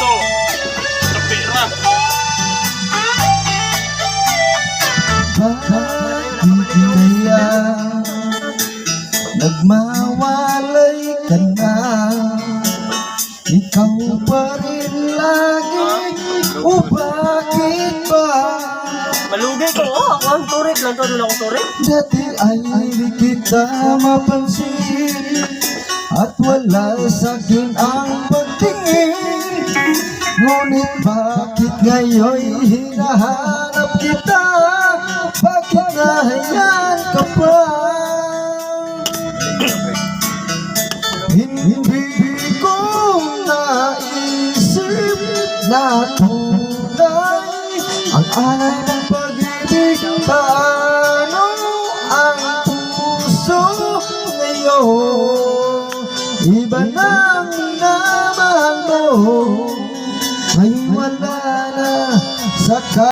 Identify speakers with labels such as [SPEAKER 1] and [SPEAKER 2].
[SPEAKER 1] puso sa pera.
[SPEAKER 2] Bakit kaya nagmawalay ka na Ikaw pa rin lagi o bakit ba
[SPEAKER 3] Malugay ko. Oh, ako ang turik lang. Doon ako turik.
[SPEAKER 2] Dati ay di kita mapansin At wala sa akin ang pagtingin Ngunit bakit ngayon hinahanap kita Bakit nahayaan ka pa Hindi ko naisip na tunay Ang alay ng pag-ibig Paano ang puso ngayon Iba nang সাক্ষাৎ